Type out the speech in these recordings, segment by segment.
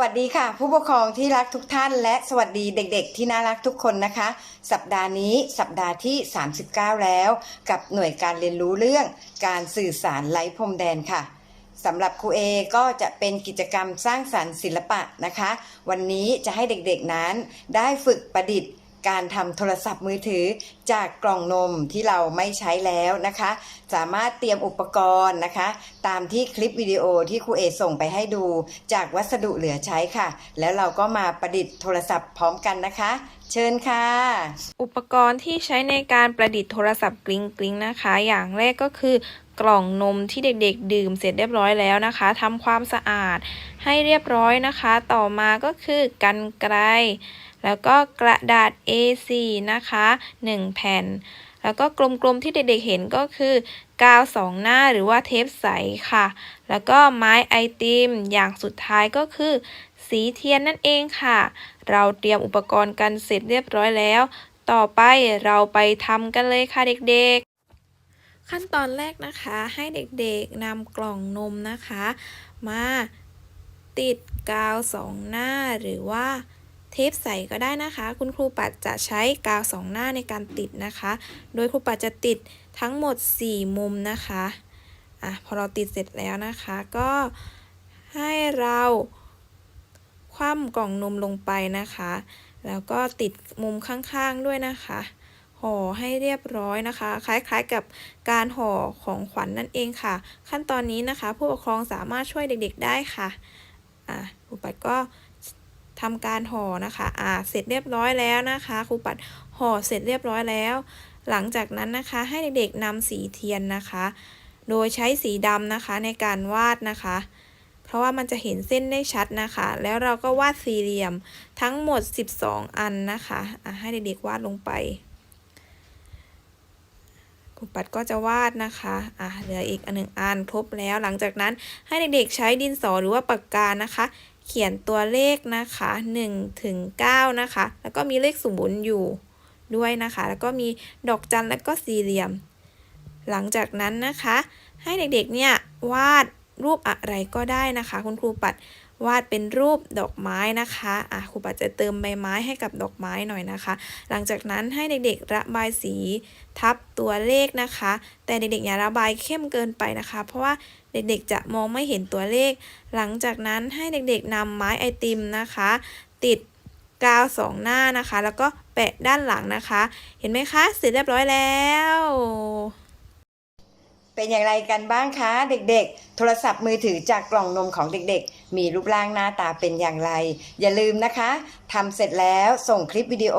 วัสดีค่ะ ผู้ปกครองที่รักทุกท่าน และสวัสดีเด็กๆ ที่น่ารักทุกคนนะคะ สัปดาห์นี้สัปดาห์ที่ 39 แล้ว กับหน่วยการเรียนรู้เรื่องการสื่อสารไร้พรมแดนค่ะสำหรับครูเอก็จะเป็นกิจกรรมสร้างสรรค์ศิลปะนะคะ วันนี้จะให้เด็กๆนั้นได้ฝึกประดิษฐ์ การทำโทรศัพท์มือถือจากกล่องนมที่เราไม่ใช้แล้วนะคะ สามารถเตรียมอุปกรณ์นะคะ ตามที่คลิปวิดีโอที่ครูเอส่งไปให้ดู จากวัสดุเหลือใช้ค่ะ แล้วเราก็มาประดิษฐ์โทรศัพท์พร้อมกันนะคะ เชิญค่ะ อุปกรณ์ที่ใช้ในการประดิษฐ์โทรศัพท์กริ๊งกริ๊งนะคะ อย่างแรกก็คือกล่องนมที่เด็กๆ ดื่มเสร็จเรียบร้อยแล้วนะคะทำความสะอาดให้เรียบร้อยนะคะ ต่อมาก็คือกันไกร แล้วก็กระดาษ A4 นะคะ 1 แผ่น แล้วก็กลมๆที่เด็กๆเห็นก็คือกาวสองหน้าหรือว่าเทปใสค่ะ แล้วก็ไม้ไอติมอย่างสุดท้ายก็คือ สีเทียนนั่นเองค่ะ เราเตรียมอุปกรณ์กันเสร็จเรียบร้อยแล้ว ต่อไปเราไปทำกันเลยค่ะเด็กๆขั้นตอนแรกนะคะให้เด็กๆนำกล่องนมนะคะ มาติดกาวสองหน้าหรือว่า เทปใสก็ได้นะคะ คุณครูปัดจะใช้กาวสองหน้าในการติดนะคะ โดยครูปัดจะติดทั้งหมด 4 มุมนะคะอะพอเราติดเสร็จแล้วนะคะ ก็ให้เราคว่ำกล่องนมลงไปนะคะ แล้วก็ติดมุมข้างๆด้วยนะคะห่อให้เรียบร้อยนะคะ คล้ายๆกับการห่อของขวัญนนั่นเองค่ะ ขั้นตอนนี้นะคะ ผู้ปกครองสามารถช่วยเด็กๆได้ค่ะอะครูปัดก็ ทำการห่อนะคะอ่าเสร็จเรียบร้อยแล้วนะคะครูปัดห่อเสร็จเรียบร้อยแล้ว หลังจากนั้นนะคะให้เด็กๆนำสีเทียนนะคะ โดยใช้สีดำนะคะในการวาดนะคะ เพราะว่ามันจะเห็นเส้นได้ชัดนะคะ แล้วเราก็วาดสี่เหลี่ยมทั้งหมด 12 อันนะคะอะให้เด็กๆวาดลงไปครูปัดก็จะวาดนะคะ อะเหลืออีกอันหนึ่งอันครบแล้ว หลังจากนั้นให้เด็กๆใช้ดินสอหรือว่าปากกานะคะ เขียนตัวเลขนะคะ1ถึง9นะคะ แล้วก็มีเลขศูนย์อยู่ด้วยนะคะ แล้วก็มีดอกจันแล้วก็สี่เหลี่ยม หลังจากนั้นนะคะ ให้เด็กๆเนี่ยวาดรูปอะไรก็ได้นะคะ คุณครูปัด วาดเป็นรูปดอกไม้นะคะอะครูปัดจะเติมใบไม้ให้กับดอกไม้หน่อยนะคะ หลังจากนั้นให้เด็กๆระบายสีทับตัวเลขนะคะ แต่เด็กๆอย่าระบายเข้มเกินไปนะคะ เพราะว่าเด็กๆจะมองไม่เห็นตัวเลข หลังจากนั้นให้เด็กๆนำไม้ไอติมนะคะ ติดกาวสองหน้านะคะ แล้วก็แปะด้านหลังนะคะ เห็นไหมคะ เสร็จเรียบร้อยแล้ว เป็นอย่างไรกันบ้างคะเด็กๆ โทรศัพท์มือถือจากกล่องนมของเด็กๆ มีรูปร่างหน้าตาเป็นอย่างไร อย่าลืมนะคะทำเสร็จแล้วส่งคลิปวิดีโอ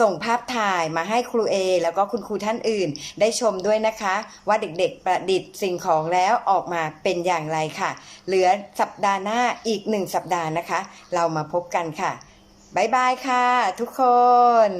ส่งภาพถ่ายมาให้ครูเอแล้วก็คุณครูท่านอื่น ได้ชมด้วยนะคะ ว่าเด็กๆ ประดิษฐ์สิ่งของแล้วออกมาเป็นอย่างไรค่ะ เหลือสัปดาห์หน้าอีกหนึ่งสัปดาห์นะคะ เรามาพบกันค่ะบ๊ายบายค่ะ ทุกคน